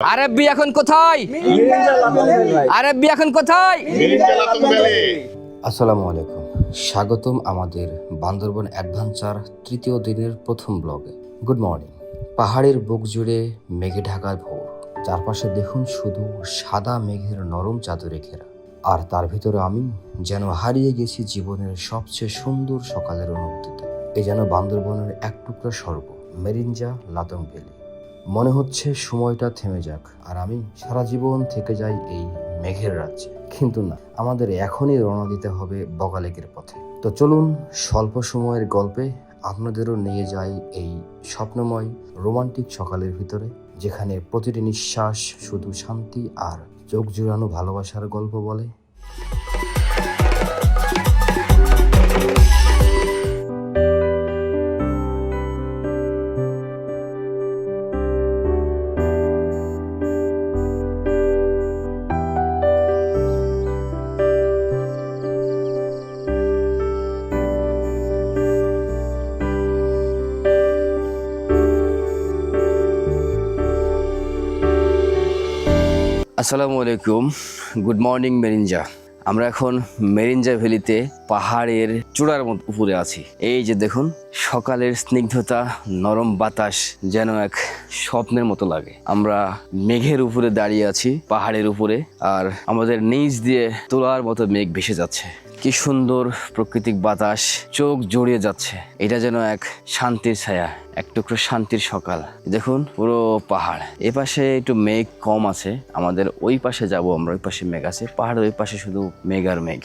আরবি এখন কোথায়? আরবি এখন কোথায়? আসসালামু আলাইকুম। স্বাগতম আমাদের বান্দরবন অ্যাডভেঞ্চার তৃতীয় দিনের প্রথম ব্লগে। Good morning. পাহাড়ের বুক জুড়ে মেঘে ঢাকা ভোর। চারপাশে দেখুন শুধু সাদা মেঘের নরম চাদরে ঘেরা। আর তার ভিতরে আমি যেন হারিয়ে গেছি জীবনের সবচেয়ে সুন্দর সকালের অনুভূতিতে। এ যেন বান্দরবনের এক টুকরা স্বর্গ মেরিঞ্জা লাতং ভ্যালি। মনে হচ্ছে সময়টা থেমে যাক, আর আমি সারা জীবন থেকে যাই এই মেঘের রাজ্যে। কিন্তু না, আমাদের এখনই রওনা দিতে হবে বগালেকের পথে। তো চলুন স্বল্প সময়ের গল্পে আপনাদেরও নিয়ে যাই এই স্বপ্নময় রোমান্টিক সকালের ভিতরে, যেখানে প্রতিটি নিঃশ্বাস শুধু শান্তি আর চোখ জুড়ানো ভালোবাসার গল্প বলে। আসসালামু আলাইকুম। গুড মর্নিং মেরিনজা আমরা এখন মেরিঞ্জা ভ্যালিতে পাহাড়ের চূড়ার মতো উপরে আছি। এই যে দেখুন, সকালের স্নিগ্ধতা, নরম বাতাস যেন এক স্বপ্নের মতো লাগে। আমরা মেঘের উপরে দাঁড়িয়ে আছি, পাহাড়ের উপরে, আর আমাদের নিচ দিয়ে তোলার মতো মেঘ ভেসে যাচ্ছে। কি সুন্দর প্রাকৃতিক বাতাস চোখ জড়িয়ে যাচ্ছে। এটা যেন এক শান্তির ছায়া, এক টুকরো শান্তির সকাল। দেখুন, পুরো পাহাড়। এ পাশে একটু মেঘ কম আছে। আমাদের ওই পাশে যাব আমরা, ওই পাশে মেঘ আছে। পাহাড়ের ওই পাশে শুধু মেঘ আর মেঘ।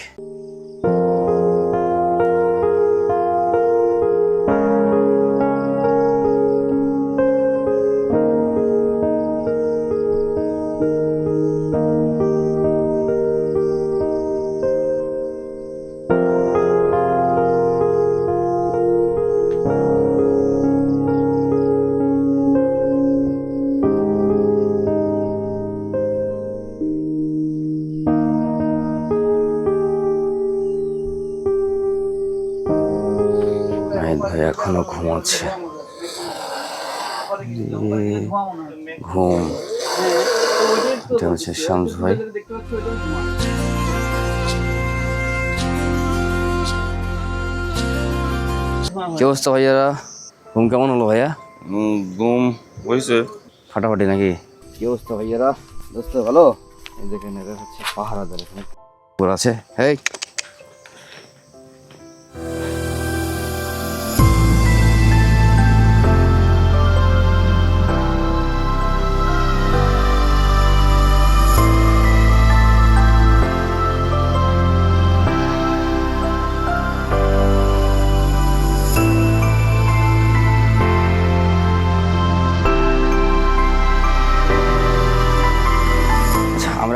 এ, ঘুম। এটা হচ্ছে শামস ভাই। কি অবস্থা ভাইয়ারা? ঘুম কেমন হলো ভাইয়া? ঘুম হয়েছে ফাটাফাটি নাকি? কি অবস্থা ভাইয়ারা? দোস্ত ভালো? দেখেন এটা হচ্ছে পাহারাদার এখানে। আছে। হেই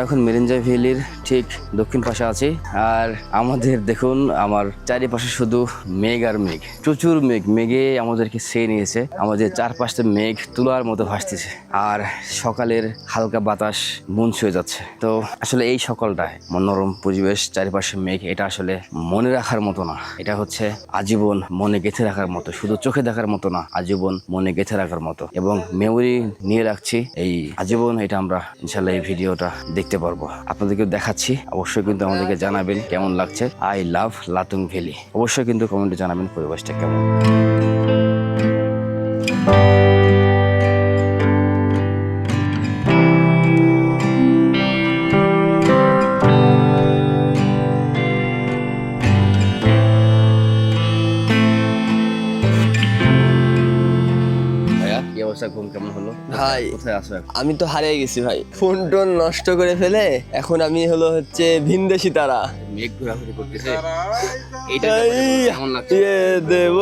এখন মেরিঞ্জা ভ্যালির ঠিক দক্ষিণ পাশে আছি। আর আমাদের দেখুন, আমার চারিপাশে শুধু মেঘ আর মেঘ। প্রচুর মেঘ, মেঘে আমাদেরকে সে নিয়েছে। আমাদের চারপাশে মেঘ তুলার মতো ভাসতেছে। আর সকালের হালকা বাতাস মন ছুঁয়ে যাচ্ছে। তো আসলে এই সকালটায় মনোরম পরিবেশ, চারিপাশে মেঘ, এটা আসলে মনে রাখার মতো না। এটা হচ্ছে আজীবন মনে গেঁথে রাখার মতো। শুধু চোখে দেখার মতো না, আজীবন মনে গেঁথে রাখার মতো। এবং মেমোরি নিয়ে রাখছি এই আজীবন, এটা আমরা ইনশাল্লাহ এই ভিডিওটা দেখতে পারব। আপনাদেরকেও দেখাচ্ছি। অবশ্যই কিন্তু আমাদেরকে জানাবেন কেমন লাগছে। I love Latung valley. অবশ্যই কিন্তু কমেন্টে জানাবেন পরিবেশটা কেমন। ভাই কোথায় আছো আমি তো হারিয়ে গেছি ভাই। ফোন টোন নষ্ট করে ফেলে এখন আমি হলো হচ্ছে ভিনদেশি তারা। মেঘ ঘোরাঘুরি করতেছে। এইটা কেমন লাগছে। দেব।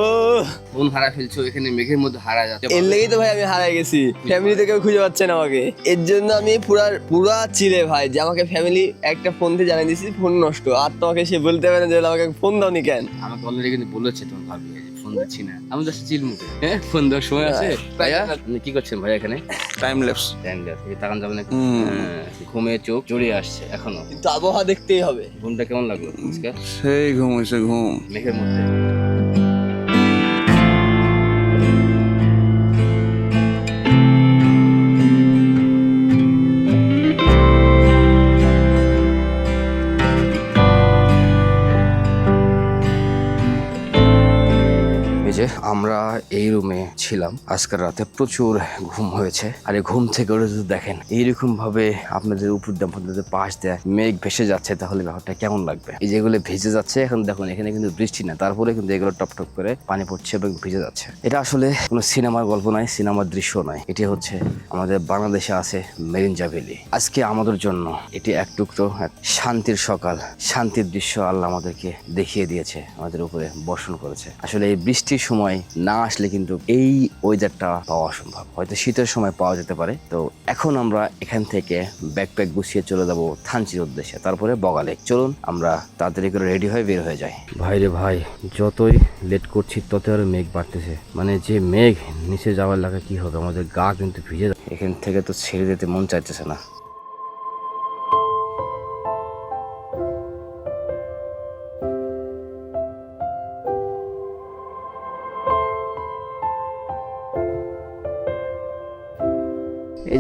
ফোন হারা ফেলছো এখানে মেঘের মধ্যে হারা যাচ্ছে। এর লেগেই তো ভাই আমি হারিয়ে গেছি। ফ্যামিলিতে কেউ খুঁজে পাচ্ছে না আমাকে। এর জন্য আমি পুরা পুরা চিলে ভাই যে আমাকে ফ্যামিলি একটা ফোন দিয়ে জানিয়ে ফোন নষ্ট। আর তোমাকে সে বলতে পারে না যে আমাকে ফোন দাওনি কেন? আমাকে অলরেডি কিন্তু বলেছে তোমার ভাবি। দিচ্ছি না। আমি জাস্ট চিল মুখে হ্যাঁ ফোন দেওয়ার সময় আছে? ভাইয়া আপনি কি করছেন ভাইয়া এখানে? টাইম ল্যাপস টাইম দেওয়া এই তাকান যাবে না হুম। হ্যাঁ, ঘুমে চোখ জড়িয়ে আসছে এখনও। কিন্তু আবহাওয়া দেখতেই হবে। ঘুমটা কেমন লাগল সেই ঘুম হয়েছে ঘুম। মেঘের মধ্যে। এই রুমে ছিলাম। আজকের রাতে প্রচুর ঘুম হয়েছে। আর এই ঘুম থেকে ওরা যদি দেখেন এইরকম ভাবে আপনাদের উপর আপনাদের পাশ দেয় মেঘ ভেসে যাচ্ছে, তাহলে ব্যাপারটা কেমন লাগবে? এই যেগুলো ভিজে যাচ্ছে, এখন দেখুন, এখানে কিন্তু বৃষ্টি না তারপরে কিন্তু এগুলো টপ টপ করে পানি পড়ছে এবং ভিজে যাচ্ছে। এটা আসলে কোনো সিনেমার গল্প নয়, সিনেমার দৃশ্য নয়। এটি হচ্ছে আমাদের বাংলাদেশে আছে মেরিনজা ভ্যালি। আজকে আমাদের জন্য এটি এক টুকরো, এক শান্তির সকাল। শান্তির দৃশ্য আল্লাহ আমাদেরকে দেখিয়ে দিয়েছে, আমাদের উপরে বর্ষণ করেছে। আসলে এই বৃষ্টির সময় না আসলে কিন্তু এই ওয়েদারটা পাওয়া অসম্ভব হয়তো শীতের সময় পাওয়া যেতে পারে। তো এখন আমরা এখান থেকে ব্যাকপ্যাক গুছিয়ে চলে যাব থানচির উদ্দেশ্যে তারপরে বগালে। চলুন আমরা তাড়াতাড়ি করে রেডি হয়ে বের হয়ে যাই। ভাই রে ভাই যতই লেট করছি তত আরও মেঘ বাড়তেছে। মানে যে মেঘ নিচে যাওয়ার লাগা কি হবে? আমাদের গা কিন্তু ভিজে। এখান থেকে তো ছেড়ে দিতে মন চাইতেছে না।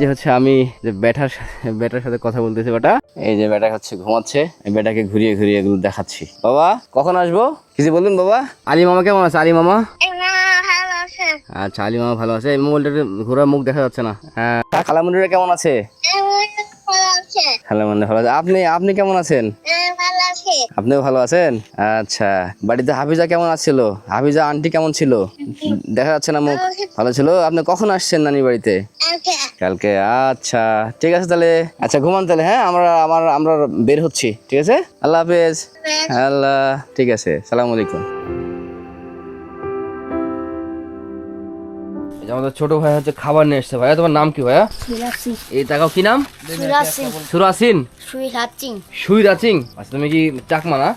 যে হচ্ছে আমি যে ব্যাটার ব্যাটার সাথে কথা বলতেছি বেটা। এই যে ব্যাটা হচ্ছে ঘুমাচ্ছে এই ব্যাটাকে ঘুরিয়ে ঘুরিয়ে এগুলো দেখাচ্ছি। বাবা কখন আসব? কিছু বলুন বাবা? আলী মামা কেমন আছে? আলী মামা? আচ্ছা আলী মামা ভালো আছে। এই মোবাইলটা ঘোরার মুখ দেখা যাচ্ছে না। হ্যাঁ। খালামুনিরা কেমন আছে? খালামুনি ভালো আছে। আপনি আপনি কেমন আছেন? আপনিও ভালো আছেন? আচ্ছা বাড়িতে হাফিজা কেমন আছিল? হাফিজা আন্টি কেমন ছিল? দেখা যাচ্ছে না মুখ। ভালো ছিল? আপনি কখন আসছেন নানি বাড়িতে? কালকে। আচ্ছা ঠিক আছে তাহলে। আচ্ছা ঘুমান তাহলে হ্যাঁ? আমরা আমার আমরা বের হচ্ছি ঠিক আছে? আল্লাহ হাফেজ। আল্লাহ ঠিক আছে সালাম আলাইকুম। আমাদের ছোট ভাই হচ্ছে খাবার নিয়ে এসছে ভাইয়া তোমার নাম কি ভাইয়া? এই তাকাও কি নাম? সুরাসিন? সুইরাচিং। আচ্ছা তুমি কি চাকমা না?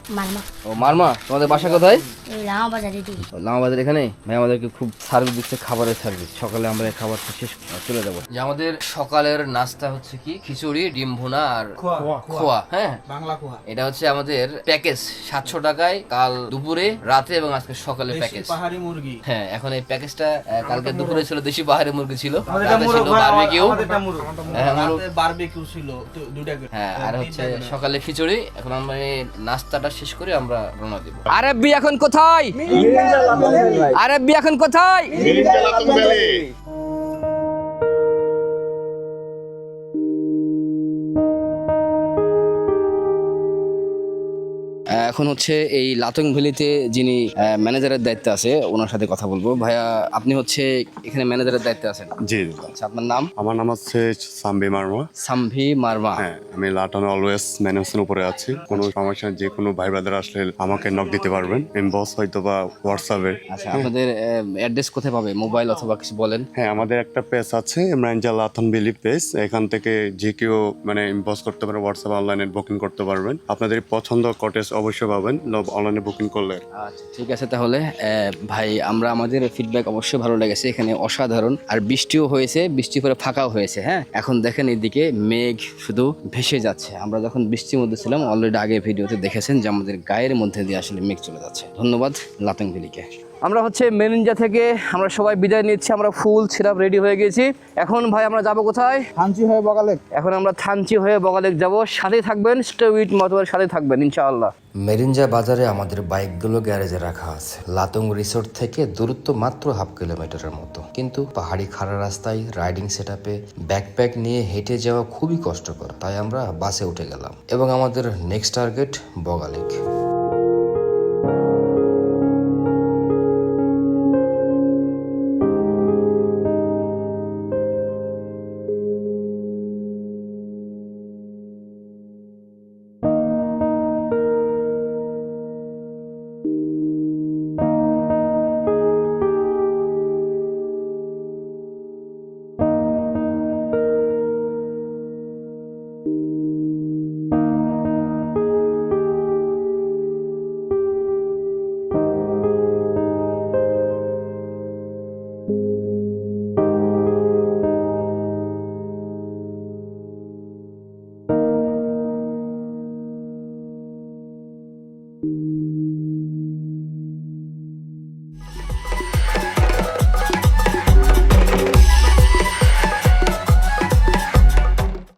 ও মারমা? তোমাদের বাসা কোথায়? এই রামা বাজারে দিই লামাবাদের এখানে? ভাই আমাদেরকে খুব সার্ভিস দিচ্ছে খাবারের সার্ভিস সকালে আমরা এই খাবারটা শেষ চলে যাব। যে আমাদের সকালের নাস্তা হচ্ছে কি? খিচুড়ি ডিম ভুনা আর খোয়া। হ্যাঁ? বাংলা কুহা এটা হচ্ছে আমাদের প্যাকেজ সাতশো টাকায় কাল দুপুরে রাতে এবং আজকে সকালে প্যাকেজ পাহাড়ি মুরগি। হ্যাঁ এখন এই প্যাকেজটা কালকে দুপুরে ছিল দেশি পাহাড়ি মুরগি ছিল। ছিল বারবিকিউ হ্যাঁ, বারবিকিউ ছিল দুটা হ্যাঁ আর হচ্ছে সকালে খিচুড়ি। এখন আমরা এই নাস্তাটা শেষ করে আমরা রওনা দিব। আরব্বি এখন কোথায়? আরব্বি এখন কোথায়? এখন হচ্ছে এই লাতং ভ্যালিতে যিনি ম্যানেজারের দায়িত্বে আছে ওনার সাথে কথা বলব। ভাইয়া আপনি হচ্ছে এখানে ম্যানেজারের দায়িত্বে আছেন? জি আচ্ছা আপনার নাম? আমার নাম হচ্ছে সাম্বি মার্মা সামভি মারমা হ্যাঁ আমি লাটানো অলওয়েজ ম্যানেজমেন্ট উপরে আছি। কোনো সমস্যা যে কোনো ভাই ব্রাদার আসলে আমাকে নক দিতে পারবেন। ইনবক্স হয়তো বা হোয়াটসঅ্যাপে আচ্ছা আপনাদের অ্যাড্রেস কোথায় পাবে? মোবাইল অথবা কিছু বলেন। হ্যাঁ আমাদের একটা পেজ আছে ইমরানজা লাথন বিলি পেজ এখান থেকে যে কেউ মানে ইনবক্স করতে পারে হোয়াটসঅ্যাপ অনলাইনে বুকিং করতে পারবেন। আপনাদের পছন্দ কটেজ অবশ্যই পাবেন। অনলাইনে বুকিং করলে। আচ্ছা ঠিক আছে তাহলে। ভাই, আমরা আমাদের ফিডব্যাক অবশ্যই ভালো লেগেছে। এখানে অসাধারণ। আর বৃষ্টিও হয়েছে, বৃষ্টি পরে ফাঁকাও হয়েছে হ্যাঁ? এখন দেখেন এদিকে মেঘ শুধু ভেসে যাচ্ছে। আমরা যখন বৃষ্টির মধ্যে ছিলাম অলরেডি আগে ভিডিওতে দেখেছেন যে আমাদের গায়ের মধ্যে দিয়ে আসলে মেঘ চলে যাচ্ছে। ধন্যবাদ লাতং ভ্যালিকে আমরা হচ্ছে মেরিনজা থেকে আমরা সবাই বিদায় নিচ্ছি আমরা ফুল সিরাপ রেডি হয়ে গেছি। এখন ভাই আমরা যাব কোথায়? থানচি হয়ে বগালে এখন আমরা থানচি হয়ে বগালেক যাব। সাথে থাকবেন স্টে উইথ মতোয়ার সাথে থাকবেন ইনশাআল্লাহ। মেরিঞ্জা বাজারে আমাদের বাইকগুলো গ্যারেজে রাখা আছে। লাতং রিসোর্ট থেকে দূরত্ব মাত্র হাফ কিলোমিটারের মতো। কিন্তু পাহাড়ি খাড়া রাস্তায় রাইডিং সেট আপে ব্যাকপ্যাক নিয়ে হেঁটে যাওয়া খুবই কষ্টকর। তাই আমরা বাসে উঠে গেলাম। এবং আমাদের নেক্সট টার্গেট বগালেক